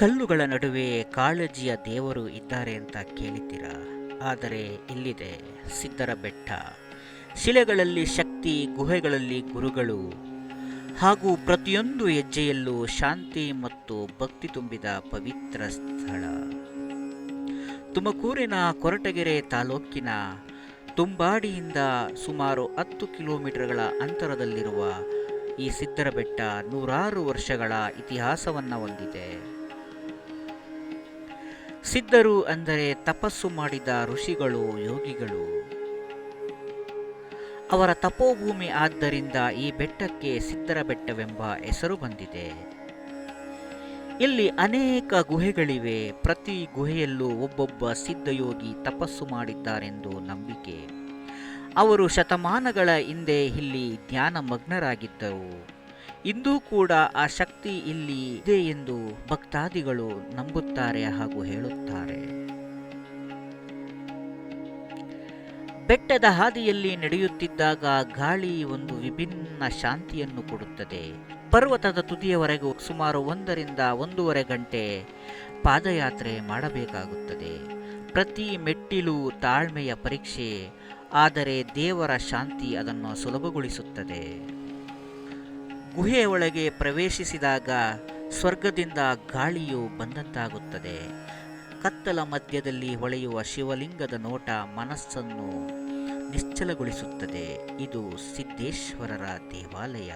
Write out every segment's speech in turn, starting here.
ಕಲ್ಲುಗಳ ನಡುವೆ ಕಾಳಜಿಯ ದೇವರು ಇದ್ದಾರೆ ಅಂತ ಕೇಳಿದ್ದೀರಾ? ಆದರೆ ಇಲ್ಲಿದೆ ಸಿದ್ಧರ ಬೆಟ್ಟ. ಶಿಲೆಗಳಲ್ಲಿ ಶಕ್ತಿ, ಗುಹೆಗಳಲ್ಲಿ ಗುರುಗಳು. ಹಾಗೂ ಪ್ರತಿಯೊಂದು ಹೆಜ್ಜೆಯಲ್ಲೂ ಶಾಂತಿ ಮತ್ತು ಭಕ್ತಿ ತುಂಬಿದ ಪವಿತ್ರ ಸ್ಥಳ. ತುಮಕೂರಿನ ಕೊರಟಗೆರೆ ತಾಲೂಕಿನ ತುಂಬಾಡಿಯಿಂದ ಸುಮಾರು ಹತ್ತು ಕಿಲೋಮೀಟರ್ಗಳ ಅಂತರದಲ್ಲಿರುವ ಈ ಸಿದ್ಧರ ಬೆಟ್ಟ ನೂರಾರು ವರ್ಷಗಳ ಇತಿಹಾಸವನ್ನು ಹೊಂದಿದೆ. ಸಿದ್ಧರು ಅಂದರೆ ತಪಸ್ಸು ಮಾಡಿದ ಋಷಿಗಳು, ಯೋಗಿಗಳು. ಅವರ ತಪೋಭೂಮಿ ಆದ್ದರಿಂದ ಈ ಬೆಟ್ಟಕ್ಕೆ ಸಿದ್ಧರ ಬೆಟ್ಟವೆಂಬ ಹೆಸರು ಬಂದಿದೆ. ಇಲ್ಲಿ ಅನೇಕ ಗುಹೆಗಳಿವೆ. ಪ್ರತಿ ಗುಹೆಯಲ್ಲೂ ಒಬ್ಬೊಬ್ಬ ಸಿದ್ಧಯೋಗಿ ತಪಸ್ಸು ಮಾಡಿದ್ದಾರೆಂದು ನಂಬಿಕೆ. ಅವರು ಶತಮಾನಗಳ ಹಿಂದೆ ಇಲ್ಲಿ ಧ್ಯಾನ ಮಗ್ನರಾಗಿದ್ದರು ಇಂದೂ ಕೂಡ ಆ ಶಕ್ತಿ ಇಲ್ಲಿ ಇದೆ ಎಂದು ಭಕ್ತಾದಿಗಳು ನಂಬುತ್ತಾರೆ ಹಾಗೂ ಹೇಳುತ್ತಾರೆ. ಬೆಟ್ಟದ ಹಾದಿಯಲ್ಲಿ ನಡೆಯುತ್ತಿದ್ದಾಗ ಗಾಳಿ ಒಂದು ವಿಭಿನ್ನ ಶಾಂತಿಯನ್ನು ಕೊಡುತ್ತದೆ. ಪರ್ವತದ ತುದಿಯವರೆಗೂ ಸುಮಾರು ಒಂದರಿಂದ ಒಂದೂವರೆ ಗಂಟೆ ಪಾದಯಾತ್ರೆ ಮಾಡಬೇಕಾಗುತ್ತದೆ. ಪ್ರತಿ ಮೆಟ್ಟಿಲು ತಾಳ್ಮೆಯ ಪರೀಕ್ಷೆ, ಆದರೆ ದೇವರ ಶಾಂತಿ ಅದನ್ನು ಸುಲಭಗೊಳಿಸುತ್ತದೆ. ಗುಹೆಯ ಒಳಗೆ ಪ್ರವೇಶಿಸಿದಾಗ ಸ್ವರ್ಗದಿಂದ ಗಾಳಿಯು ಬಂದಂತಾಗುತ್ತದೆ. ಕತ್ತಲ ಮಧ್ಯದಲ್ಲಿ ಹೊಳೆಯುವ ಶಿವಲಿಂಗದ ನೋಟ ಮನಸ್ಸನ್ನು ನಿಶ್ಚಲಗೊಳಿಸುತ್ತದೆ. ಇದು ಸಿದ್ದೇಶ್ವರರ ದೇವಾಲಯ.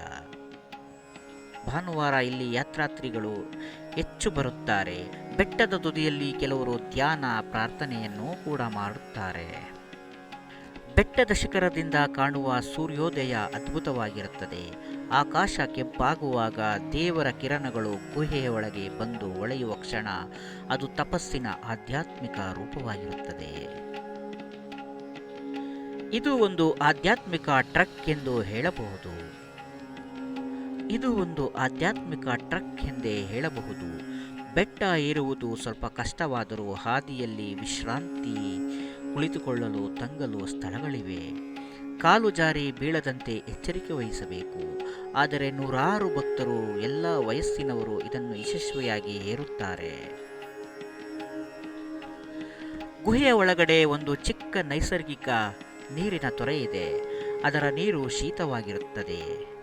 ಭಾನುವಾರ ಇಲ್ಲಿ ಯಾತ್ರಾತ್ರಿಗಳು ಹೆಚ್ಚು ಬರುತ್ತಾರೆ. ಬೆಟ್ಟದ ತುದಿಯಲ್ಲಿ ಕೆಲವರು ಧ್ಯಾನ, ಪ್ರಾರ್ಥನೆಯನ್ನು ಕೂಡ ಮಾಡುತ್ತಾರೆ. ಬೆಟ್ಟದ ಶಿಖರದಿಂದ ಕಾಣುವ ಸೂರ್ಯೋದಯ ಅದ್ಭುತವಾಗಿರುತ್ತದೆ. ಆಕಾಶ ಕೆಂಪಾಗುವಾಗ ದೇವರ ಕಿರಣಗಳು ಗುಹೆಯ ಒಳಗೆ ಬಂದು ಒಳೆಯುವ ಕ್ಷಣ ಅದು ತಪಸ್ಸಿನ ಆಧ್ಯಾತ್ಮಿಕ ರೂಪವಾಗಿರುತ್ತದೆ. ಇದು ಒಂದು ಆಧ್ಯಾತ್ಮಿಕ ಟ್ರಕ್ ಎಂದು ಹೇಳಬಹುದು. ಇದು ಒಂದು ಆಧ್ಯಾತ್ಮಿಕ ಟ್ರಕ್ ಎಂದೇ ಹೇಳಬಹುದು. ಬೆಟ್ಟ ಏರುವುದು ಸ್ವಲ್ಪ ಕಷ್ಟವಾದರೂ ಹಾದಿಯಲ್ಲಿ ವಿಶ್ರಾಂತಿ ಕುಳಿತುಕೊಳ್ಳಲು ತಂಗಲು ಸ್ಥಳಗಳಿವೆ. ಕಾಲು ಜಾರಿ ಬೀಳದಂತೆ ಎಚ್ಚರಿಕೆ ವಹಿಸಬೇಕು. ಆದರೆ ನೂರಾರು ಭಕ್ತರು ಎಲ್ಲ ವಯಸ್ಸಿನವರು ಇದನ್ನು ಯಶಸ್ವಿಯಾಗಿ ಏರುತ್ತಾರೆ ಗುಹೆಯ ಒಳಗಡೆ ಒಂದು ಚಿಕ್ಕ ನೈಸರ್ಗಿಕ ನೀರಿನ ತೊರೆ ಇದೆ. ಅದರ ನೀರು ಶೀತವಾಗಿರುತ್ತದೆ.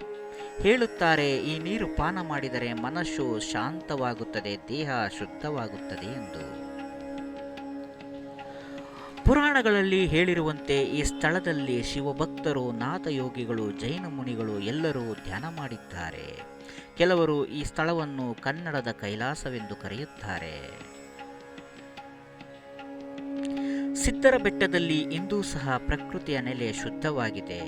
ಹೇಳುತ್ತಾರೆ, ಈ ನೀರು ಪಾನ ಮಾಡಿದರೆ ಮನಸ್ಸು ಶಾಂತವಾಗುತ್ತದೆ, ದೇಹ ಶುದ್ಧವಾಗುತ್ತದೆ ಎಂದು. ಪುರಾಣಗಳಲ್ಲಿ ಹೇಳಿರುವಂತೆ ಈ ಸ್ಥಳದಲ್ಲಿ ಶಿವಭಕ್ತರು, ನಾಥಯೋಗಿಗಳು, ಜೈನ ಮುನಿಗಳು ಎಲ್ಲರೂ ಧ್ಯಾನ ಮಾಡಿದ್ದಾರೆ. ಕೆಲವರು ಈ ಸ್ಥಳವನ್ನು ಕನ್ನಡದ ಕೈಲಾಸವೆಂದು ಕರೆಯುತ್ತಾರೆ. ಸಿದ್ದರ ಬೆಟ್ಟದಲ್ಲಿ ಇಂದೂ ಸಹ ಪ್ರಕೃತಿಯ ನೆಲೆ ಶುದ್ಧವಾಗಿದೆ.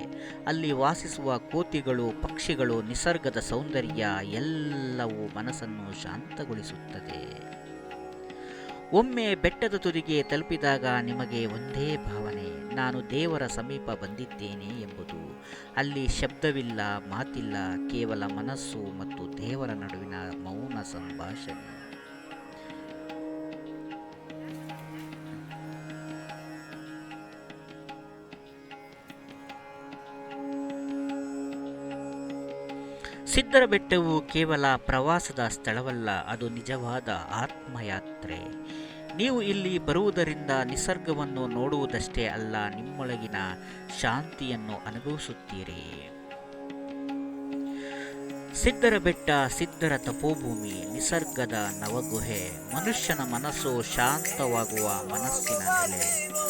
ಅಲ್ಲಿ ವಾಸಿಸುವ ಕೋತಿಗಳು, ಪಕ್ಷಿಗಳು, ನಿಸರ್ಗದ ಸೌಂದರ್ಯ ಎಲ್ಲವೂ ಮನಸ್ಸನ್ನು ಶಾಂತಗೊಳಿಸುತ್ತದೆ. ಒಮ್ಮೆ ಬೆಟ್ಟದ ತುದಿಗೆ ತಲುಪಿದಾಗ ನಿಮಗೆ ಒಂದೇ ಭಾವನೆ, ನಾನು ದೇವರ ಸಮೀಪ ಬಂದಿದ್ದೇನೆ ಎಂಬುದು. ಅಲ್ಲಿ ಶಬ್ದವಿಲ್ಲ, ಮಾತಿಲ್ಲ, ಕೇವಲ ಮನಸ್ಸು ಮತ್ತು ದೇವರ ನಡುವಿನ ಮೌನ ಸಂಭಾಷಣೆ. ಸಿದ್ಧರ ಬೆಟ್ಟವು ಕೇವಲ ಪ್ರವಾಸದ ಸ್ಥಳವಲ್ಲ, ಅದು ನಿಜವಾದ ಆತ್ಮಯಾತ್ರೆ. ನೀವು ಇಲ್ಲಿ ಬರುವುದರಿಂದ ನಿಸರ್ಗವನ್ನು ನೋಡುವುದಷ್ಟೇ ಅಲ್ಲ, ನಿಮ್ಮೊಳಗಿನ ಶಾಂತಿಯನ್ನು ಅನುಭವಿಸುತ್ತೀರಿ. ಸಿದ್ಧರ ಬೆಟ್ಟ, ಸಿದ್ಧರ ತಪೋಭೂಮಿ, ನಿಸರ್ಗದ ನವಗುಹೆ, ಮನುಷ್ಯನ ಮನಸ್ಸು ಶಾಂತವಾಗುವ ಮನಸ್ಸಿನ ನೆಲೆ.